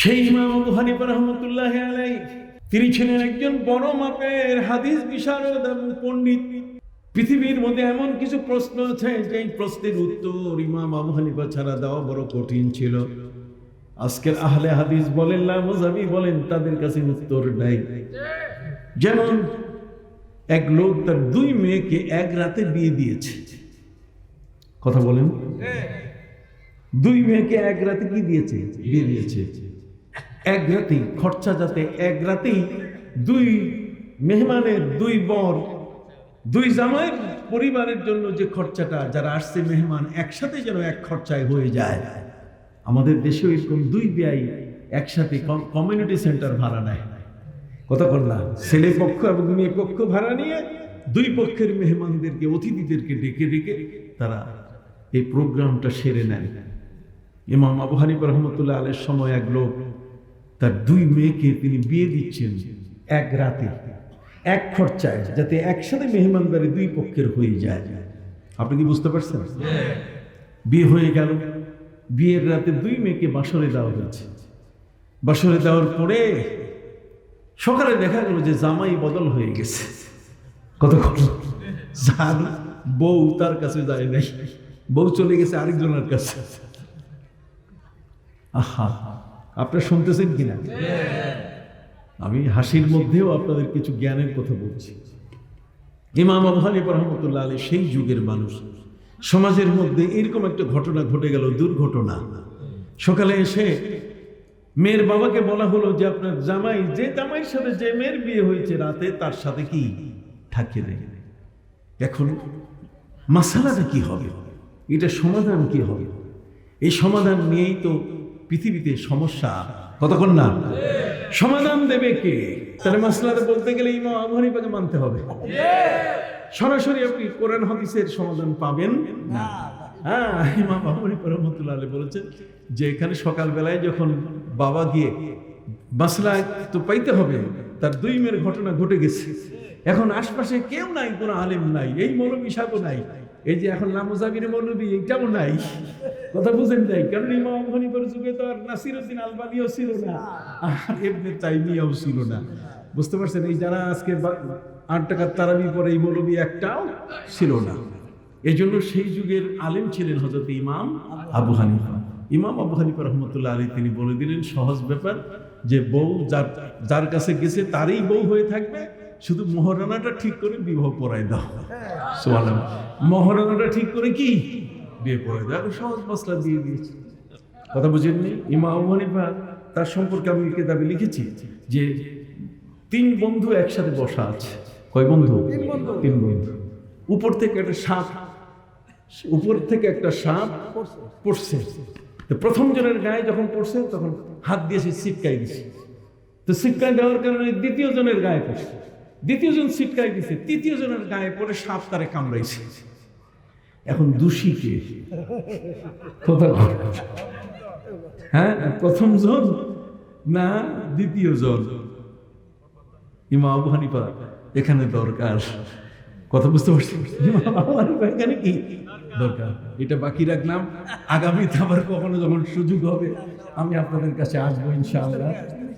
সেই ইমাম আবু হানিফা রহমতুল্লাহ আলাই তিনি ছিলেন একজন বড় মাপের হাদিস বিশারদ এবং পণ্ডিত। পৃথিবীর মধ্যে এমন কিছু প্রশ্ন আছে যে প্রশ্নের উত্তর ইমাম আবু হানিফা ছাড়া দেওয়া বড় কঠিন ছিল। আজকের আহলে হাদিস বলেন লামজাবি বলেন তাদের কাছে উত্তর নাই। যেমন এক লোক তার দুই মেয়েকে এক রাতে বিয়ে দিয়েছে। কথা বলেন। দুই মেয়েকে এক রাতে কি দিয়েছে? বিয়ে দিয়েছে। এক রাতেই, খরচা যাতে এক রাতেই দুই মেহমানের, দুই বর, দুই জামাইয়ের পরিবারের জন্য যে খরচাটা, যারা আসছে মেহমান একসাথে যেন এক খরচায় হয়ে যায়। আমাদের দেশেও এরকম দুই ব্যয় একসাথে কমিউনিটি সেন্টার ভাড়া নেয়। কথা বললাম ছেলে পক্ষ এবং মেয়ে পক্ষ ভাড়া নিয়ে দুই পক্ষের মেহমানদেরকে, অতিথিদেরকে ডেকে ডেকে তারা এই প্রোগ্রামটা সেরে নেয়। ইমাম আবু রহমতুল্লাহ আলের সময় এক লোক তার দুই মেয়েকে তিনি বিয়ে দিচ্ছেন এক রাতে, এক খরচায়, যাতে একসাথে মেহমানদারি দুই পক্ষের হয়ে যায়। আপনি কি বুঝতে পারছেন? বিয়ে হয়ে গেল। বিয়ের রাতে দুই মেয়েকে বাসরে দেওয়া হয়েছে। বাসরে দেওয়ার পরে সকালে দেখা গেল যে জামাই বদল হয়ে গেছে। কত যার বউ তার কাছে যায় নাই। বউ চলে গেছে আরেকজনের কাছে। আহা। আপনারা শুনতেছেন কিনা? আমি হাসির মধ্যেও আপনাদের কিছু জ্ঞানের কথা বলছি। ইমাম আবু হানিফা রহমতুল্লাহ আলী সেই যুগের মানুষ। সমাজের মধ্যে এরকম একটা ঘটনা ঘটে গেল দুর্ঘটনা। সকালে এসে মেয়ের বাবাকে বলা হলো যে আপনার জামাই যে জামাইয়ের সাথে যে মেয়ের বিয়ে হয়েছে রাতে তার সাথে কি থাকিয়ে দেয়? এখন মাসালাটা কি হবে? এটা সমাধান কি হবে? এই সমাধান নিয়েই তো পৃথিবীতে সমস্যা। কতক্ষণ না? সমাধান দেবে কে? তাহলে মাসলাটা বলতে গেলে ইমাম মানতে হবে। সরাসরি আপনি কোরআন হাদিসের সমাধান পাবেন না। হ্যাঁ রহমতুল্লাহ আলাইহি বলেছেন যে এখানে সকালবেলায় যখন বাবা গিয়ে মাসলা তো পাইতে হবে, তার দুই মেয়ের ঘটনা ঘটে গেছে। এখন আশপাশে কেউ নাই, কোনো আলেম নাই, এই মৌলবী সাহেবও নাই। এই যে এখন নামুজাবির মৌলবী এইটাও নাই? কথা বুঝেন নাই? কারণ ইমাম হানিফার যুগে তো আর নাসিরউদ্দিন আলবানিও ছিল না, আর এমনি তাইমিয়াও ছিল না। বুঝতে পারছেন? এই যারা আজকে আট টাকার তারাবি পরে এই মৌলবী একটাও ছিল না। এই জন্য সেই যুগের আলেম ছিলেন হজরত ইমাম আবু হানিফা। ইমাম আবু হানিফা রহমতুল্লাহ আলী তিনি বলে দিলেন, সহজ ব্যাপার যে বউ যার যার কাছে গেছে তারই বউ হয়ে থাকবে শুধু মহারানাটা ঠিক করে বিবাহ পড়াই দাও। সোয়াল মহারানাটা ঠিক করে কি? বিয়ে পড়াই দাও। সহজ মশলা দিয়ে দিয়েছে। কথা বুঝেননি? ইমাম আবু হানিফা তার সম্পর্কে আমি কেতাবে লিখেছি যে তিন বন্ধু একসাথে বসা আছে। কয় বন্ধু? তিন বন্ধু। উপর থেকে একটা সাপ। উপর থেকে একটা সাপ পড়ছে। তো প্রথম জনের গায়ে যখন পড়ছে তখন হাত দিয়ে সে ছিটকাই দিছে। তো ছিটকাই দেওয়ার কারণে দ্বিতীয় জনের গায়ে পড়ছে। দ্বিতীয় জন ছিটকাই দিছে, তৃতীয় জনের গায়ে পড়ে সাপ তারে কামড়াইছে। এখন দোষী কে? হ্যাঁ প্রথম জন না দ্বিতীয় জন? ইমা আবু এখানে দরকার। কথা বুঝতে পারছি ইমাম এখানে কি দরকার? এটা বাকি রাখলাম। আগামীতে আবার কখনো যখন সুযোগ হবে, আমি আপনাদের কাছে আসব ইনশাআল্লাহ।